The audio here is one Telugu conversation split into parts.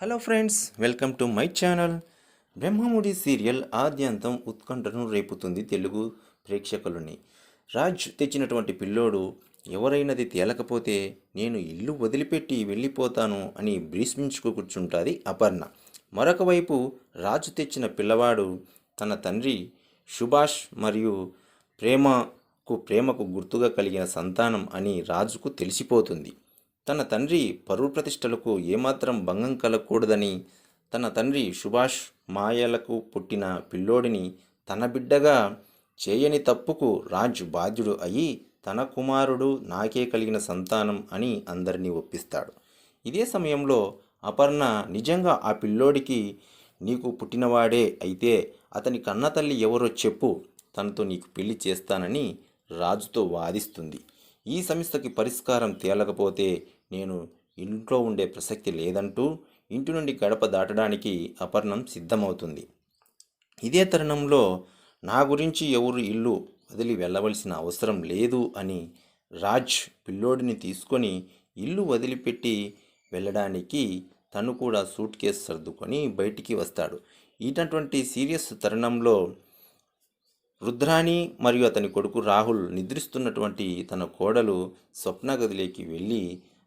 Hello friends welcome to my channel Brahmamudi serial ఆద్యంతం ఉత్కంఠను రేపుతుంది తెలుగు ప్రేక్షకులని. రాజ్ తెచ్చినటువంటి పిల్లోడు ఎవరైనది తేలకపోతే నేను ఇల్లు వదిలిపెట్టి వెళ్ళిపోతాను అని భీష్మించుకు కూర్చుంటుంది అపర్ణ. మరొక వైపు రాజు తెచ్చిన పిల్లవాడు తన తండ్రి సుభాష్ మరియు ప్రేమకు ప్రేమకు గుర్తుగా కలిగిన సంతానం అని రాజుకు తెలిసిపోతుంది. తన తండ్రి పరువు ప్రతిష్టలకు ఏమాత్రం భంగం కలగకూడదని తన తండ్రి సుభాష్ మాయలకు పుట్టిన పిల్లోడిని తన బిడ్డగా చేయని తప్పుకు రాజు బాధ్యుడు అయి తన కుమారుడు నాకే కలిగిన సంతానం అని అందరినీ ఒప్పిస్తాడు. ఇదే సమయంలో అపర్ణ నిజంగా ఆ పిల్లోడికి నీకు పుట్టినవాడే అయితే అతని కన్నతల్లి ఎవరో చెప్పు తనతో నీకు పెళ్ళి చేస్తానని రాజుతో వాదిస్తుంది. ఈ సమస్యకి పరిష్కారం తేలకపోతే నేను ఇంట్లో ఉండే ప్రసక్తి లేదంటూ ఇంటి నుండి గడప దాటడానికి అపర్ణం సిద్ధమవుతుంది. ఇదే తరుణంలో నా గురించి ఎవరు ఇల్లు వదిలి వెళ్ళవలసిన అవసరం లేదు అని రాజ్ పిల్లోడిని తీసుకొని ఇల్లు వదిలిపెట్టి వెళ్ళడానికి తను కూడా సూట్ కేసు సర్దుకొని బయటికి వస్తాడు. ఇటువంటి సీరియస్ తరుణంలో రుద్రాణి మరియు అతని కొడుకు రాహుల్ నిద్రిస్తున్నటువంటి తన కోడలు స్వప్న గదిలోకి వెళ్ళి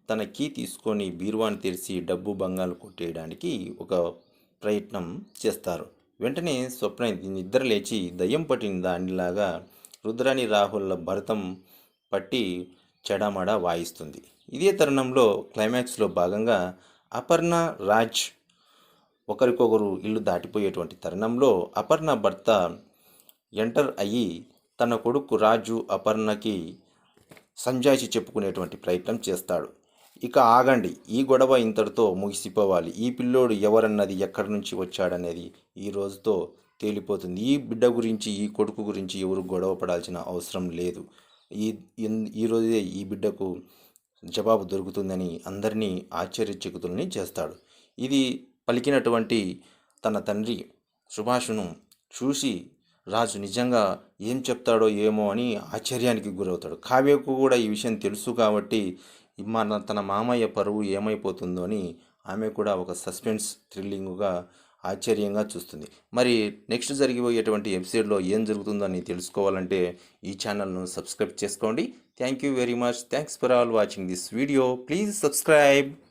తన కీ తీసుకొని బీరువాని తెరిచి డబ్బు బంగాలు కొట్టేయడానికి ఒక ప్రయత్నం చేస్తారు. వెంటనే స్వప్న నిద్ర లేచి దయ్యం పట్టిన దానిలాగా రుద్రాణి రాహుల్ల భరతం పట్టి చెడామడా వాయిస్తుంది. ఇదే తరుణంలో క్లైమాక్స్లో భాగంగా అపర్ణ రాజ్ ఒకరికొకరు ఇల్లు దాటిపోయేటువంటి తరుణంలో అపర్ణ భర్త ఎంటర్ అయ్యి తన కొడుకు రాజు అపర్ణకి సంజాయిషి చెప్పుకునేటువంటి ప్రయత్నం చేస్తాడు. ఇక ఆగండి ఈ గొడవ ఇంతటితో ముగిసిపోవాలి. ఈ పిల్లోడు ఎవరన్నది ఎక్కడి నుంచి వచ్చాడనేది ఈ రోజుతో తేలిపోతుంది. ఈ బిడ్డ గురించి ఈ కొడుకు గురించి ఎవరు గొడవ పడాల్సిన అవసరం లేదు. ఈ ఈరోజే ఈ రోజే ఈ బిడ్డకు జవాబు దొరుకుతుందని అందరినీ ఆశ్చర్యచకుతుల్ని చేస్తాడు. ఇది పలికినటువంటి తన తండ్రి సుభాషును చూసి రాజు నిజంగా ఏం చెప్తాడో ఏమో అని ఆశ్చర్యానికి గురవుతాడు. కావ్యకు కూడా ఈ విషయం తెలుసు కాబట్టి మన తన మామయ్య పరువు ఏమైపోతుందో అని ఆమె కూడా ఒక సస్పెన్స్ థ్రిల్లింగ్గా ఆశ్చర్యంగా చూస్తుంది. మరి నెక్స్ట్ జరిగిపోయేటువంటి ఎపిసోడ్లో ఏం జరుగుతుందని తెలుసుకోవాలంటే ఈ ఛానల్ను సబ్స్క్రైబ్ చేసుకోండి. Thank you very much thanks for all watching this video please subscribe